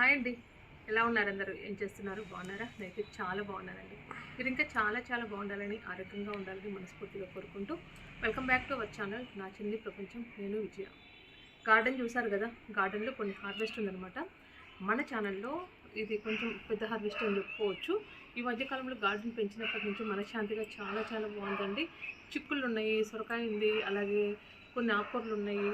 Hi అండి. ఎలా ఉన్నారు అందరూ? ఏం చేస్తున్నారు? బాగున్నారా? నేనైతే చాలా బాగున్నానండి. మీరు ఇంకా చాలా చాలా బాగుండాలని ఆరోగ్యంగా ఉండాలని మనస్ఫూర్తిగా కోరుకుంటూ welcome back to our channel నా చిన్ని ప్రపంచం. నేను విజయ. గార్డెన్ చూసారు కదా? గార్డెన్లో కొన్ని హార్వెస్ట్ ఉందన్నమాట. మన ఛానల్లో ఇది కొంచెం పెద్ద హార్వెస్ట్ అని చెప్పుకోవచ్చు. ఈ మధ్యకాలంలో గార్డెన్ పెంచినప్పటి నుంచి మనశ్శాంతిగా చాలా చాలా బాగుందండి. చిక్కుళ్ళు ఉన్నాయి సొరకాయ ఉంది అలాగే కొన్ని ఆకుకూరలు ఉన్నాయి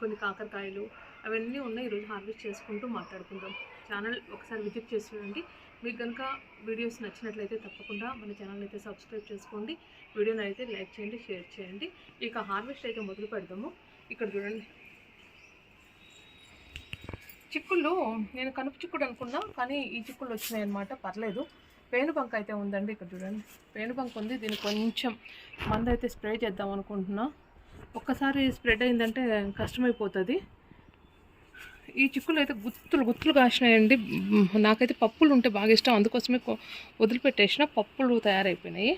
కొన్ని కాకరకాయలు అవన్నీ ఉన్నాయి. ఈరోజు హార్వెస్ట్ చేసుకుంటూ మాట్లాడుకుందాం. ఛానల్ ఒకసారి విజిట్ చేసి చూడండి. మీకు కనుక వీడియోస్ నచ్చినట్లయితే తప్పకుండా మన ఛానల్ అయితే సబ్స్క్రైబ్ చేసుకోండి. వీడియోని అయితే లైక్ చేయండి షేర్ చేయండి. ఇక హార్వెస్ట్ అయితే మొదలు పెడదాము. ఇక్కడ చూడండి. చిక్కుళ్ళు నేను కనుపు చిక్కుడు అనుకున్నా కానీ ఈ చిక్కుళ్ళు వచ్చినాయి అనమాట పర్లేదు. పేనుబంక అయితే ఉందండి. ఇక్కడ చూడండి. పేనుబంక ఉంది. దీన్ని కొంచెం మందు అయితే స్ప్రే చేద్దాం అనుకుంటున్నా. ఒక్కసారి స్ప్రెడ్ అయిందంటే కష్టమైపోతుంది. ఈ చిక్కులు అయితే గుత్తులు గుత్తులు కాసినాయండి. నాకైతే పప్పులు ఉంటే బాగా ఇష్టం. అందుకోసమే వదిలిపెట్టేసిన పప్పులు తయారైపోయినాయి.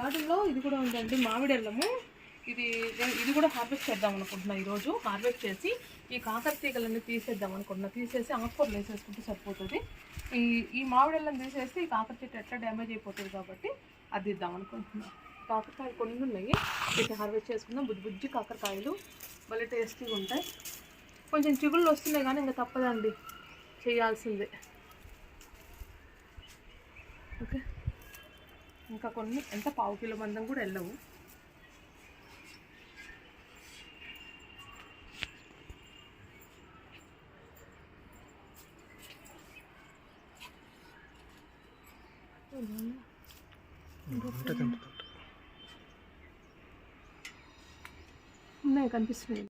గార్డెన్లో ఇది కూడా ఉందండి మామిడి అల్లము. ఇది ఇది కూడా హార్వెస్ట్ చేద్దాం అనుకుంటున్నా ఈరోజు. హార్వెస్ట్ చేసి ఈ కాకర తీగలన్నీ తీసేద్దాం అనుకుంటున్నా. తీసేసి ఆకుకూరలు వేసేసుకుంటే సరిపోతుంది. ఈ ఈ మామిడి అల్లం తీసేస్తే ఈ కాకర చెట్టు ఎట్లా డ్యామేజ్ అయిపోతుంది కాబట్టి అది ఇద్దాం అనుకుంటున్నాను కాకరకాయలు కొన్ని ఉన్నాయి. వీటిని హార్వెస్ట్ చేసుకుందాం. బుజ్జి బుజ్జి కాకరకాయలు భలే టేస్టీగా ఉంటాయి. కొంచెం చిగుళ్ళు వస్తున్నాయి కానీ ఇంకా తప్పదండి. చేయాల్సిందే. ఓకే. ఇంకా కొన్ని ఎంత? పావు కిలో మందం కూడా వెళ్ళవు. ఉన్నాయి కనిపిస్తున్నాయి.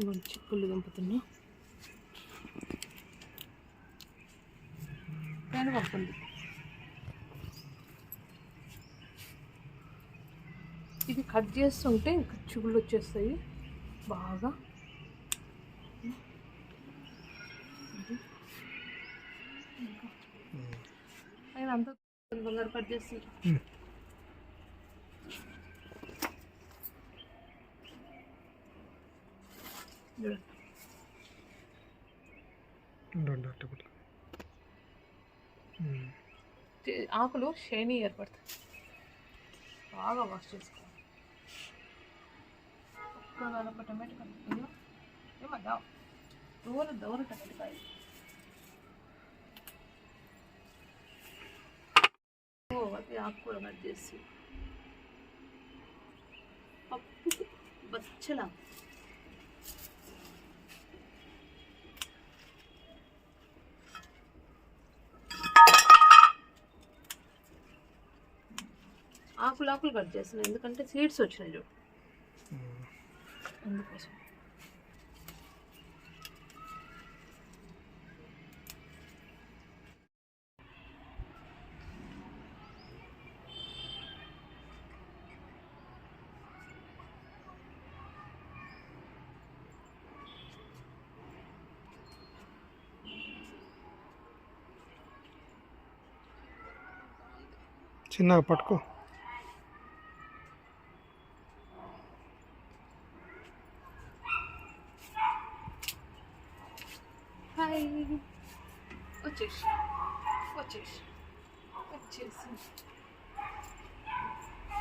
చిక్కుళ్ళు దింపుతున్నా. పేను పంపుంది ఇది కట్ చేస్తుంటే ఇంకా చిగుళ్ళు వచ్చేస్తాయి. బాగా. అంతా బంగారు కట్ చేస్తారు ఆకులు శ్రేణి ఏర్పడతాయి బాగా వాష్ చేసుకోవాలి. టమాటో అది ఆకుకూర కట్ చేసి. పప్పు బచ్చలాకు ఆకులు ఆకులు కట్ చేస్తున్నాను ఎందుకంటే సీడ్స్ వచ్చినాయి చూడు. అందుకోసం. చిన్నగా పట్టుకో. వచ్చేసి. వచ్చేసి.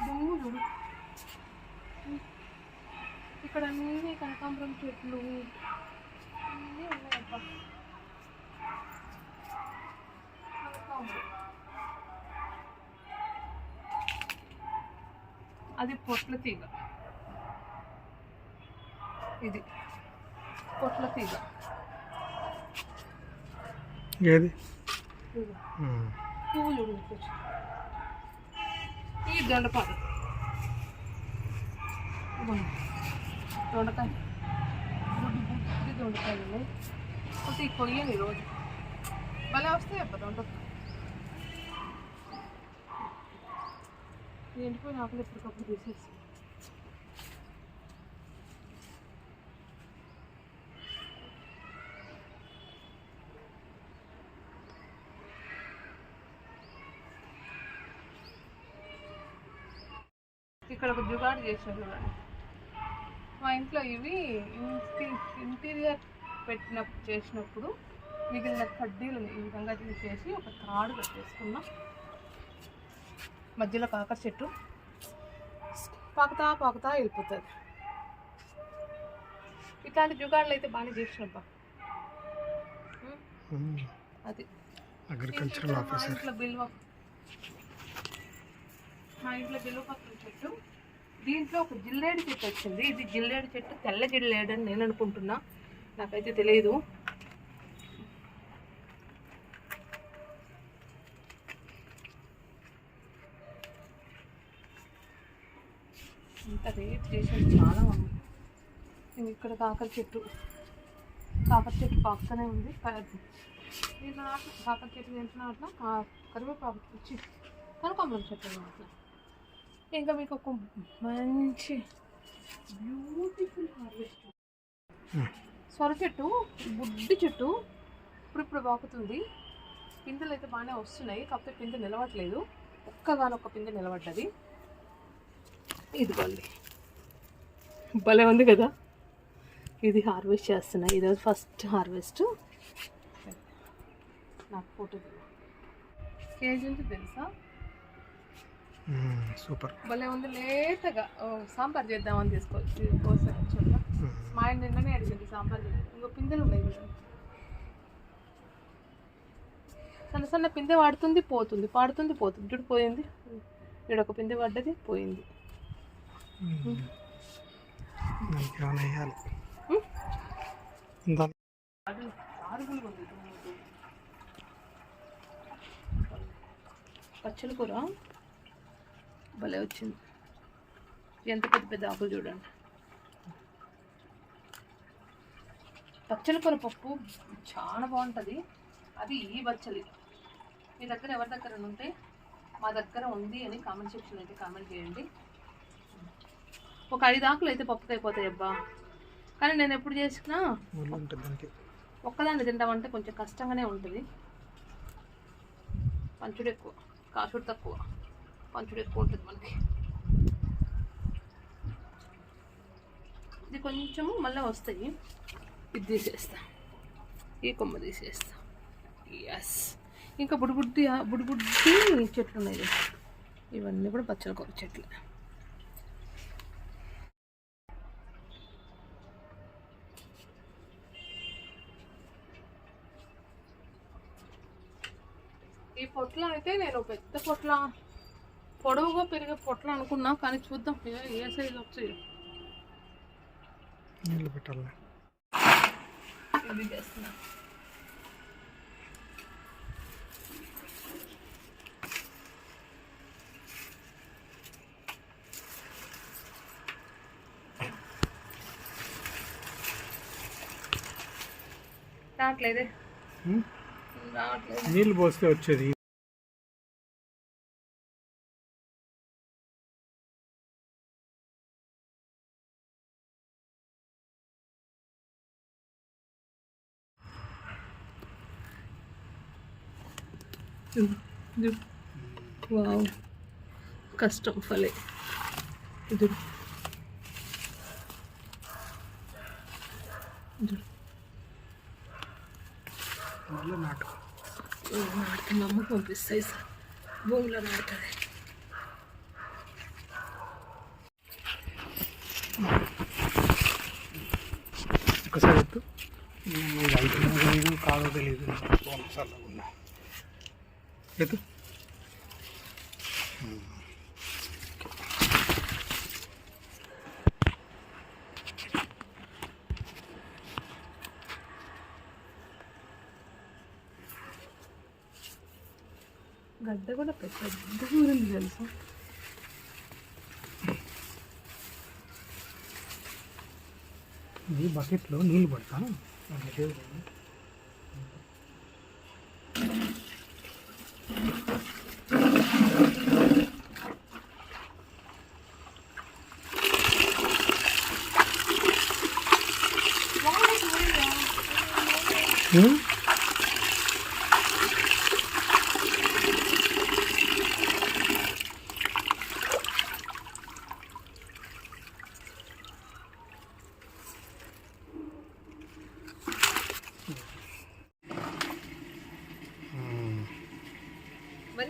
దొంగలు ఇక్కడ అన్నీ కనకాంబరం చెట్లు. అన్నీ ఉన్నాయబ్బా. కనకాంబరం. అది పొట్ల తీగ. ఇది పొట్ల తీగ. ఏది? ఇదిగో. ఉమ్. పువ్వు చూడు కొంచెం. ఈ దొండపాలు ఇదిగోండి. దొండకాయ బుడ్డి బుడ్డి దొండకాయలు ఉన్నాయి కొంచెం ఈ కొయ్యని రోజు భలే వస్తాయి అబ్బా దొండకాయ ఎండిపోయిన ఆకులు ఎప్పటికప్పుడు తీసేసి ఇక్కడ ఒక జుగాడు చేసిన చూడండి మా ఇంట్లో ఇవి ఇంటి ఇంటీరియర్ పెట్టిన చేసినప్పుడు మిగిలిన కడ్డీలను ఈ విధంగా తీసేసి ఒక తాడు కట్టేసుకున్నాం మధ్యలో కాకర చెట్టు పాకుతా పాకుతా వెళ్ళిపోతుంది ఇట్లాంటి జుగాడులు అయితే బాగానే చేసినబ్బా? ఉమ్. అది అగ్రికల్చరల్ మా ఆఫీసర్ ఇంట్లో బిల్వ మా ఇంట్లో బిల్వ పక్కన చెట్టు. దీంట్లో ఒక జిల్లేడు చెట్టు వచ్చింది. ఇది జిల్లేడు చెట్టు తెల్ల జిల్లేడు అని నేను అనుకుంటున్నా. నాకైతే తెలియదు ఇంత రేట్ చేసేది చాలా ఉంది. ఇక్కడ కాకర చెట్టు. కాకర చెట్టు పక్కనే ఉంది. నేను కాకర చెట్టు దీంట్లో నాట్ల కరివేపాకు. వచ్చి కనకాంబరం చెట్టు నాట్ల ఇంకా మీకు ఒక మంచి బ్యూటిఫుల్ హార్వెస్ట్ సొర చెట్టు బుడ్డి చెట్టు ఇప్పుడు ఇప్పుడు పాకుతుంది పిందెలు అయితే బాగానే వస్తున్నాయి కాకపోతే పిందె నిలవట్లేదు. ఒక్కగానొక్క పిందె నిలబడ్డది. ఇదిగోండి. భలే ఉంది కదా? ఇది హార్వెస్ట్ చేస్తున్నా. ఇది ఫస్ట్ హార్వెస్ట్ నాకు ఫోటో కేజీ తెలుసా. సూపర్. భలే ఉంది లేతగా. సాంబార్ చేద్దామని తీసుకోవచ్చు. మా ఆయన నిన్ననే అడిగింది సాంబార్ చేయాలి ఇంకో పిందెలు ఉన్నాయి సన్న సన్న పిందె వాడుతుంది పోతుంది. పాడుతుంది పోతుంది. చూడు పోయింది. ఇక్కడ ఒక పిందె పడ్డది పోయింది. పచ్చడి కూర? భలే వచ్చింది. ఎంత పెద్ద పెద్ద ఆకులు చూడండి. పచ్చడి కూర పప్పు చాలా బాగుంటుంది. అది ఈ బచ్చలి మీ దగ్గర ఎవరి దగ్గర ఉంటే మా దగ్గర ఉంది అని కామెంట్ సెక్షన్ అయితే కామెంట్ చేయండి. ఒక ఐదు ఆకులు అయితే పప్పుకి అయిపోతాయి అబ్బా. కానీ నేను ఎప్పుడు చేసినా ఒక్కదాన్ని తింటామంటే కొంచెం కష్టంగానే ఉంటుంది. పంచుడు ఎక్కువ కాసుడు తక్కువ. పంచుడు ఎక్కువ ఉంటుంది మనకి. ఇది కొంచెము మళ్ళీ వస్తాయి. ఇది తీసేస్తా. ఈ కొమ్మ తీసేస్తా. ఎస్ ఇంకా బుడిబుడ్డి బుడిబుడ్డి చెట్లు ఉన్నాయి ఇవన్నీ కూడా పచ్చల కూర చెట్లు. ఈ పొట్ల అయితే నేను పెద్ద పొట్ల పొడవుగా పెరిగే పొట్లు అనుకున్నా కానీ చూద్దాం. ఏ- సైజు వచ్చాయి. నీళ్ళు పెట్టాలి. రావట్లేదు. నీళ్ళు పోస్తే వచ్చేది. వావ్. కష్టం ఫలే. ఇది. నాటుకో మా అమ్మకి పంపిస్తాయి సార్. భూమిలో నాటుతుంది ఒకసారి కాదో తెలియదు. చల్లకుండా ఎత్తు గడ్డ కూడా పెద్ద ఊరింది తెలుసా? ఈ బకెట్లో నీళ్ళు పడతా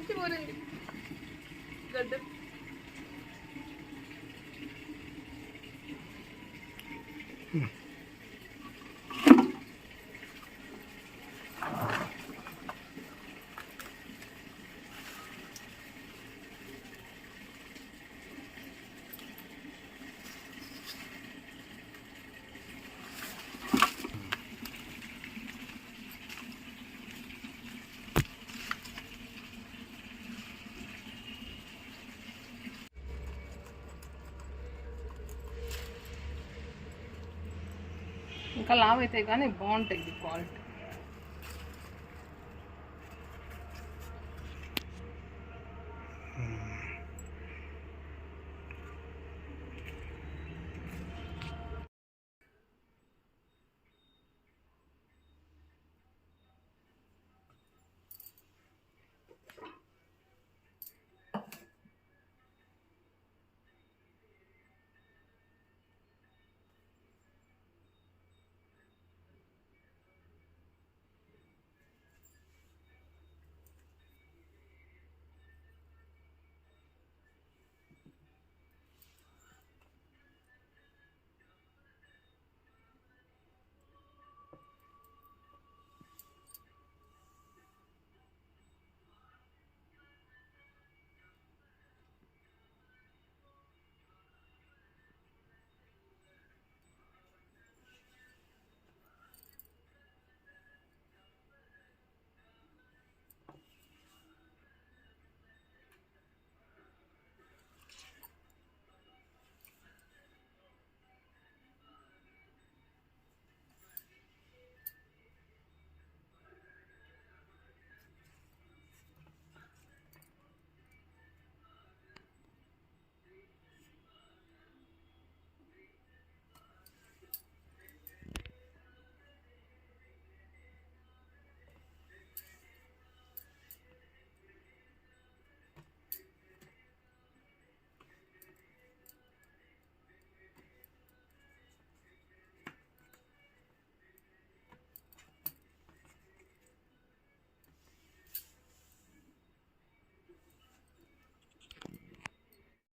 మంచి ఊరింది ఇంకా లావ్ అయితే కానీ బాగుంటాయి ఇది క్వాలిటీ.